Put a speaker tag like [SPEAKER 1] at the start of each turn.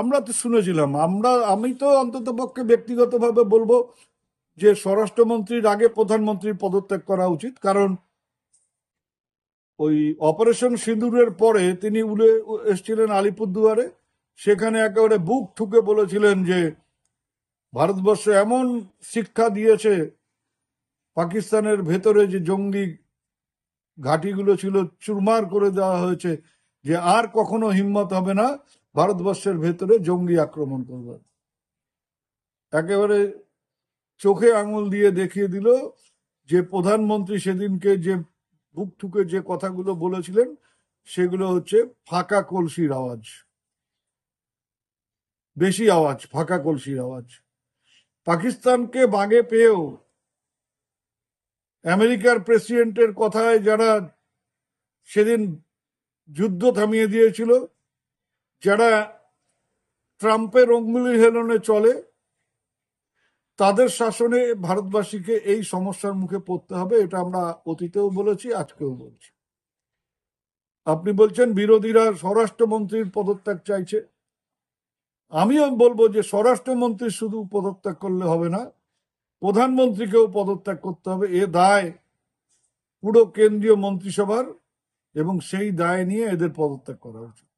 [SPEAKER 1] আমরা তো শুনেছিলাম, আমরা, আমি তো অন্তত পক্ষে ব্যক্তিগতভাবে বলব যে স্বরাষ্ট্রমন্ত্রীর আগে প্রধানমন্ত্রীর পদত্যাগ করা উচিত, কারণ ওই অপারেশন সিঁদুরের পরে তিনি উলে, এসেছিলেন আলিপুরদুয়ারে, সেখানে একেবারে বুক ঠুকে বলেছিলেন যে ভারতবর্ষ এমন শিক্ষা দিয়েছে পাকিস্তানের ভেতরে যে জঙ্গি ঘাঁটিগুলো ছিল চুরমার করে দেওয়া হয়েছে, যে আর কখনো হিম্মত হবে না ভারতবর্ষের ভেতরে জঙ্গি আক্রমণ করবে। একেবারে চোখে আঙুল দিয়ে দেখিয়ে দিল যে প্রধানমন্ত্রী সেদিনকে যে বুক ঠুকে যে কথাগুলো বলেছিলেন, সেগুলো হচ্ছে ফাঁকা কলসির আওয়াজ। বেশি আওয়াজ, ফাঁকা কলসির আওয়াজ। পাকিস্তানকে বাগে পেয়েও আমেরিকার প্রেসিডেন্টের কথায় যারা সেদিন যুদ্ধ থামিয়ে দিয়েছিল যারা ট্রাম্পের অঙ্গুলি হেলনে চলে, তাদের শাসনে ভারতবাসীকে এই সমস্যার মুখে পড়তে হবে, এটা আমরা অতীতেও বলেছি, আজকেও বলছি। আপনি বলছেন বিরোধীরা স্বরাষ্ট্রমন্ত্রীর পদত্যাগ চাইছে। আমিও বলব যে স্বরাষ্ট্রমন্ত্রী শুধু পদত্যাগ করলে হবে না, প্রধানমন্ত্রীকেও পদত্যাগ করতে হবে। এ দায় পুরো কেন্দ্রীয় মন্ত্রিসভার এবং সেই দায় নিয়ে এদের পদত্যাগ করা উচিত।